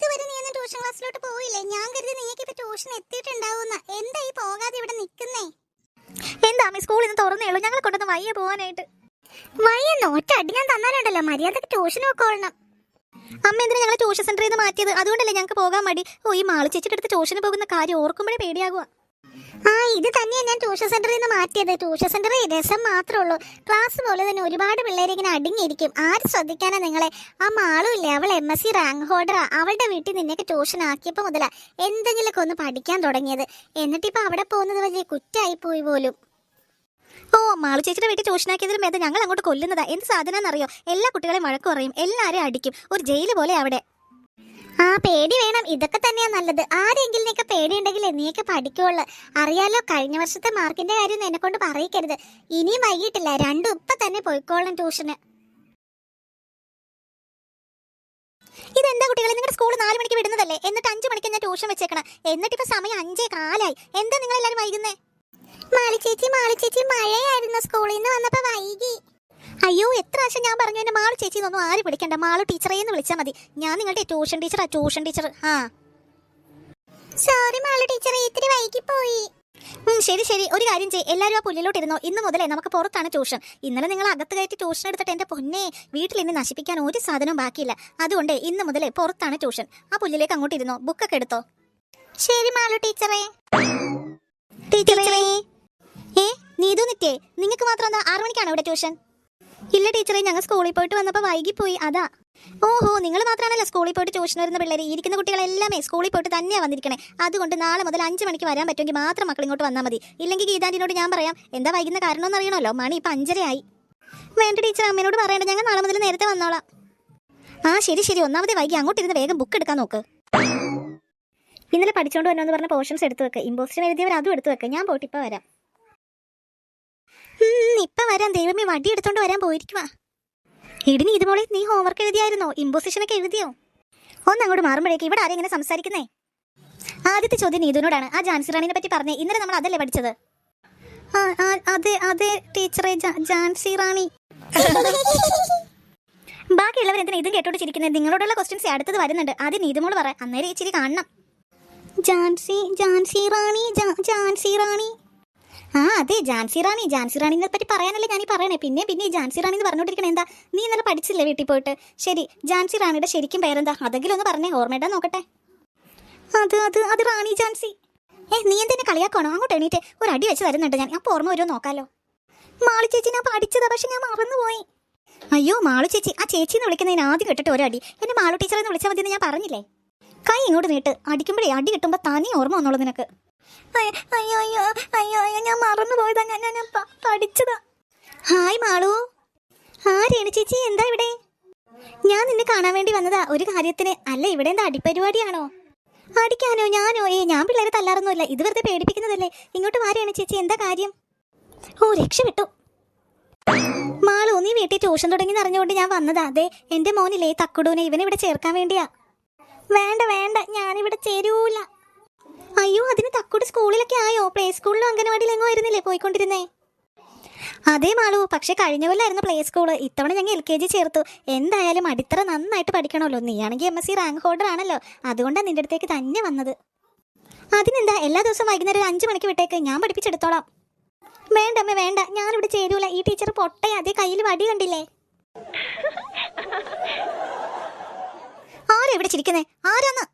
ഇതുവരെ നീ ഒന്നും ട്യൂഷൻ ക്ലാസ്സിലോട്ട് പോയില്ലേ? ഞാൻ കരുതി നീക്ക് ഇപ്പൊ ട്യൂഷൻ എത്തിയിട്ടുണ്ടാവുന്ന എന്താ ഈ പോകാതെ ഇവിടെ നിക്കുന്നേ? എന്താ അമ്മ സ്കൂളിൽ നിന്ന് തുറന്നേ ഉള്ളൂ? ഞങ്ങളെ കൊണ്ടൊന്ന് വയ്യ പോവാനായിട്ട്. വയ്യ നോട്ട് അടി ഞാൻ തന്നാലുണ്ടല്ലോ. മര്യാദയ്ക്ക് ട്യൂഷൻ നോക്കോളണം അമ്മ എന്തിനാ ഞങ്ങൾ ട്യൂഷൻ സെന്ററിൽ നിന്ന് മാറ്റിയത്? അതുകൊണ്ടല്ലേ ഞങ്ങൾക്ക് പോകാൻ മടി. ഓ ഈ മാളിച്ചിട്ടെടുത്ത് ചേച്ചിയുടെ അടുത്ത് ട്യൂഷന് പോകുന്ന കാര്യം ഓർക്കുമ്പോഴേ പേടിയാകുക ആ ഇത് തന്നെയാണ് ഞാൻ ട്യൂഷൻ സെന്ററിൽ നിന്ന് മാറ്റിയത്. ട്യൂഷൻ സെന്ററിൽ രസം മാത്രമേ ഉള്ളൂ. ക്ലാസ് പോലെ തന്നെ ഒരുപാട് പിള്ളേർ ഇങ്ങനെ അടങ്ങിയിരിക്കും ആര് ശ്രദ്ധിക്കാനാ നിങ്ങളെ? ആ മാളും ഇല്ലേ അവൾ എം എസ് സി റാങ്ക് ഹോൾഡറാ അവളുടെ വീട്ടിൽ നിന്നെയൊക്കെ ട്യൂഷൻ ആക്കിയപ്പോൾ മുതലാ എന്തെങ്കിലുമൊക്കെ ഒന്ന് പഠിക്കാൻ തുടങ്ങിയത്. എന്നിട്ടിപ്പോൾ അവിടെ പോകുന്നത് വലിയ കുറ്റായി പോയി പോലും. ഓ മാളു ചേച്ചിയുടെ വീട്ടിൽ ട്യൂഷനാക്കിയതിലും ഭേദം ഞങ്ങൾ അങ്ങോട്ട് കൊല്ലുന്നതാ. എന്ത് സാധനം എന്നറിയോ എല്ലാ കുട്ടികളെയും വഴക്ക് പറയും. എല്ലാവരെയും അടിക്കും. ഒരു ജയിൽ പോലെ അവിടെ. ആ പേടി വേണം. ഇതൊക്കെ തന്നെയാ നല്ലത്. ആരെങ്കിലും നീക്ക് പേടിയുണ്ടെങ്കിൽ നീയൊക്കെ പഠിക്കുള്ളു അറിയാലോ കഴിഞ്ഞ വർഷത്തെ മാർക്കിന്റെ കാര്യം എന്നെ കൊണ്ട് പറയിക്കരുത്. ഇനിയും വൈകിട്ടില്ല. രണ്ടും ഇപ്പൊ തന്നെ പോയിക്കോളാം ട്യൂഷന്. ഇതെന്താ കുട്ടികളെ? നിങ്ങളുടെ സ്കൂൾ നാല് മണിക്ക് വിടുന്നതല്ലേ? എന്നിട്ട് അഞ്ചു മണിക്ക് ഞാൻ ട്യൂഷൻ വെച്ചേക്കണം. എന്നിട്ട് ഇപ്പൊ സമയം അഞ്ചേ കാലായി. എന്താ നിങ്ങൾ എല്ലാവരും വൈകുന്നേ? മാളി ചേച്ചി മാളി ചേച്ചി മഴയായിരുന്നു. സ്കൂളിൽ നിന്ന് വന്നപ്പോ വൈകി. അയ്യോ എത്ര പ്രാവശ്യം ഞാൻ പറഞ്ഞു എന്റെ മാളു ചേച്ചി എന്നൊന്നും ആര് വിളിക്കണ്ട. മാളു ടീച്ചറേ എന്ന് വിളിച്ചാൽ മതി. ഞാൻ നിങ്ങളുടെ ട്യൂഷൻ ടീച്ചറാ ട്യൂഷൻ ടീച്ചർ. ആ. സോറി മാളു ടീച്ചറേ ഇത്തിരി വൈകി പോയി ശരി ശരി. ഒരു കാര്യം ചെയ്യ്. എല്ലാവരും ആ പുല്ലിലോട്ട് ഇരുന്നോ. ഇന്ന് മുതലേ നമുക്ക് പുറത്താണ് ട്യൂഷൻ. ഇന്നലെ നിങ്ങൾ അകത്ത് കയറ്റി ട്യൂഷൻ എടുത്തിട്ട് എന്റെ പൊന്നെ വീട്ടിൽ ഇനി നശിപ്പിക്കാൻ ഒരു സാധനവും ബാക്കിയില്ല. അതുകൊണ്ട് ഇന്ന് മുതലേ പുറത്താണ് ട്യൂഷൻ. ആ പുല്ലിലേക്ക് അങ്ങോട്ട് ഇരുന്നോ. ബുക്കൊക്കെ എടുത്തോ. ശരി മാളു ടീച്ചറേ. ടീച്ചറേ. ഏ നീതു നിത്യേ നിങ്ങൾക്ക് മാത്രം എന്താ ആറു മണിക്കാണോ ഇവിടെ ട്യൂഷൻ? ഇല്ല ടീച്ചറെ ഞങ്ങൾ സ്കൂളിൽ പോയിട്ട് വന്നപ്പോൾ വൈകിപ്പോയി അതാ. ഓഹോ നിങ്ങൾ മാത്രമാണല്ലോ സ്കൂളിൽ പോയിട്ട് ട്യൂഷൻ വരുന്ന പിള്ളേർ ഇരിക്കുന്ന കുട്ടികളെല്ലാമേ സ്കൂളിൽ പോയിട്ട് തന്നെയാണ് വന്നിരിക്കണേ. അതുകൊണ്ട് നാളെ മുതൽ അഞ്ച് മണിക്ക് വരാൻ പറ്റുമെങ്കിൽ മാത്രം മക്കൾ ഇങ്ങോട്ട് വന്നാൽ മതി. ഇല്ലെങ്കിൽ ഗീതാന്റിനോട് ഞാൻ പറയാം എന്താ വൈകുന്ന കാരണം എന്ന് അറിയണമല്ലോ? മണി ഇപ്പം അഞ്ചരയായി. വേണ്ട ടീച്ചർ അമ്മേനോട് പറയണ്ട. ഞങ്ങൾ നാളെ മുതൽ നേരത്തെ വന്നോളാം. ആ ശരി ശരി. ഒന്നാമതേ വൈകി അങ്ങോട്ട് ഇരുന്ന് വേഗം ബുക്ക് എടുക്കാൻ നോക്ക്. ഇന്നലെ പഠിച്ചുകൊണ്ട് വരണമെന്ന് പറഞ്ഞ പോർഷൻസ് എടുത്ത് വെക്ക്. ഇമ്പോസിഷൻ എഴുതിയവർ അതും എടുത്ത് വെക്ക്. ഞാൻ പോയിട്ട് ഇപ്പം വരാം. ഉം, ഇപ്പൊ വരാം ദൈവമേ വടി എടുത്തോണ്ട് വരാൻ പോയിരിക്കുവാ. ഇടിനി ഇതുപോലെ നീ ഹോംവർക്ക് എഴുതിയായിരുന്നോ? ഇമ്പോസിഷൻ ഒക്കെ എഴുതിയോ? ഒന്ന് അങ്ങോട്ട് മാറുമ്പോഴേക്ക് ഇവിടെ ആരെങ്ങനെ സംസാരിക്കുന്നേ? ആദ്യത്തെ ചോദ്യം നീതുവിനോടാണ്. ആ ജാൻസി റാണിനെ പറ്റി പറഞ്ഞേ. ഇന്നലെ നമ്മൾ അതല്ലേ പഠിച്ചത്? അതെ അതെ ടീച്ചറെ ജാൻസി റാണി. ബാക്കിയുള്ളവർ എന്തിനാ ഇതും കേട്ടോട്ട് ചിരിക്കുന്നത് നിങ്ങളോടുള്ള ക്വസ്റ്റ്യൻസ് അടുത്തത് വരുന്നുണ്ട്. ആദ്യം നീതുമോൾ പറ. അന്നേരം ഇച്ചിരി കാണണം. ജാൻസി ജാൻസി റാണി ജാൻസി റാണി. ആ അതെ ജാൻസി റാണി. ജാൻസി റാണിനെ പറ്റി പറയാനല്ലേ ഞാൻ ഈ പറയണേ. പിന്നെ പിന്നെ ഈ ജാൻസി റാണി എന്ന് പറഞ്ഞുകൊണ്ടിരിക്കണേ എന്താ? നീ ഇന്നലെ പഠിച്ചില്ലേ വീട്ടിൽ പോയിട്ട്? ശരി ജാൻസി റാണിയുടെ ശരിക്കും പേരെന്താ? അതെങ്കിലും ഒന്ന് പറഞ്ഞേ ഓർമ്മയിട്ടാ നോക്കട്ടെ. അത് അത് അത് റാണി ജാൻസി. ഏ നീ എന്തിനെ കളിയാക്കണോ അങ്ങോട്ട് എണീറ്റ് ഒരു അടി വെച്ച് തരുന്നുണ്ട് ഞാൻ. അപ്പോൾ ഓർമ്മ വരുമോ നോക്കാലോ. മാളു ചേച്ചി ഞാൻ പഠിച്ചതാ പക്ഷെ ഞാൻ മറന്നുപോയി. അയ്യോ മാളു ചേച്ചി ആ ചേച്ചി എന്ന് വിളിക്കുന്നതിന് ആദ്യം കേട്ടിട്ട് ഒരു അടി. എന്നെ മാളു ടീച്ചറെ വിളിച്ചാൽ മതി എന്ന് ഞാൻ പറഞ്ഞില്ലേ? കൈ ഇങ്ങോട്ട് നീട്ട്. അടിക്കുമ്പോഴേ അടി കിട്ടുമ്പോൾ തനി ഓർമ്മ വന്നോളൂ നിനക്ക്. അയ്യ- അയ്യോ അയ്യോ അയ്യോ ഞാൻ മറന്നു പോയതാ. ഞാൻ ഞാൻ പഠിച്ചതാ. ഹായ് മാളു. ആ ചേച്ചി എന്താ ഇവിടെ? ഞാൻ നിന്നെ കാണാൻ വേണ്ടി വന്നതാ. ഒരു കാര്യത്തിന്. അല്ല ഇവിടെ എന്താ അടിപ്പരിപാടിയാണോ അടിക്കാനോ ഞാനോ? ഏ ഞാൻ പിള്ളേരെ തല്ലാറൊന്നുമില്ല. ഇത് വെറുതെ പേടിപ്പിക്കുന്നതല്ലേ. ഇങ്ങോട്ട് മാറിയാണ് ചേച്ചി എന്താ കാര്യം? ഓ രക്ഷപ്പെട്ടു. മാളു നീ വീട്ടിൽ ട്യൂഷൻ തുടങ്ങി അറിഞ്ഞുകൊണ്ട് ഞാൻ വന്നതാ. അതെ എന്റെ മോനില്ലേ തക്കുടൂനെ. ഇവനെ ഇവിടെ ചേർക്കാൻ വേണ്ടിയാ. വേണ്ട വേണ്ട ഞാനിവിടെ ചേരൂല. അയ്യോ അതിന് തക്കുട് സ്കൂളിലൊക്കെ ആയോ? പ്ലേ സ്കൂളിലും അംഗനവാടിയിലും എങ്ങോ ആയിരുന്നില്ലേ പോയിക്കൊണ്ടിരുന്നേ? അതേ മാളു പക്ഷെ കഴിഞ്ഞ കൊല്ലായിരുന്നു പ്ലേ സ്കൂൾ ഇത്തവണ ഞങ്ങൾ എൽ കെ ജി ചേർത്തു. എന്തായാലും അടിത്തറ നന്നായിട്ട് പഠിക്കണമല്ലോ. നീയാണെങ്കിൽ M S C rank holder ആണല്ലോ. അതുകൊണ്ടാണ് നിന്റെ അടുത്തേക്ക് തന്നെ വന്നത്. അതിനെന്താ? എല്ലാ ദിവസവും വൈകുന്നേരം അഞ്ച് മണിക്ക് വിട്ടേക്ക്. ഞാൻ പഠിപ്പിച്ചെടുത്തോളാം. വേണ്ട അമ്മ വേണ്ട. ഞാനിവിടെ ചേരൂല. ഈ ടീച്ചർ പൊട്ടേ അതേ കയ്യിൽ വടി കണ്ടില്ലേ? ആരെവിടെ ചിരിക്കുന്നേ? ആരാന്ന്?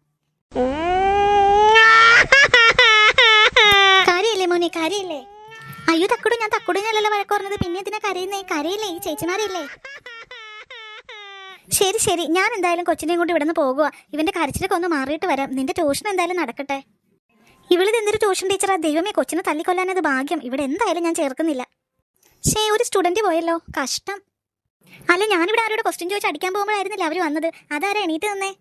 കാര്യമില്ലേ കരയില്ലേ? അയ്യോ തക്കുടു ഞാൻ തക്കുടിനല്ലല്ലോ വഴക്ക് പറഞ്ഞത്. പിന്നെ എന്തിനാ കരയുന്നേ? കരയില്ലേ? ഈ ചേച്ചിമാരില്ലേ? ശരി ശരി. ഞാൻ എന്തായാലും കൊച്ചിനെയും കൊണ്ട് ഇവിടുന്ന് പോകുക ഇവന്റെ കരച്ചിലൊക്കെ ഒന്ന് മാറിയിട്ട് വരാം. നിന്റെ ട്യൂഷൻ എന്തായാലും നടക്കട്ടെ. ഇവളിത് എന്തൊരു ട്യൂഷൻ ടീച്ചറാ? ദൈവമേ കൊച്ചിനെ തല്ലിക്കൊല്ലാനത് ഭാഗ്യം. ഇവിടെ എന്തായാലും ഞാൻ ചേർക്കുന്നില്ല. ശേ ഒരു സ്റ്റുഡന്റ് പോയല്ലോ. കഷ്ടം. അല്ല ഞാനിവിടെ ആരോട് ക്വസ്റ്റ്യൻ ചോദിച്ച് അടിക്കാൻ പോകുമ്പോഴായിരുന്നില്ല അവർ വന്നത്? അതാരാ എണീറ്റ് നിന്നേ?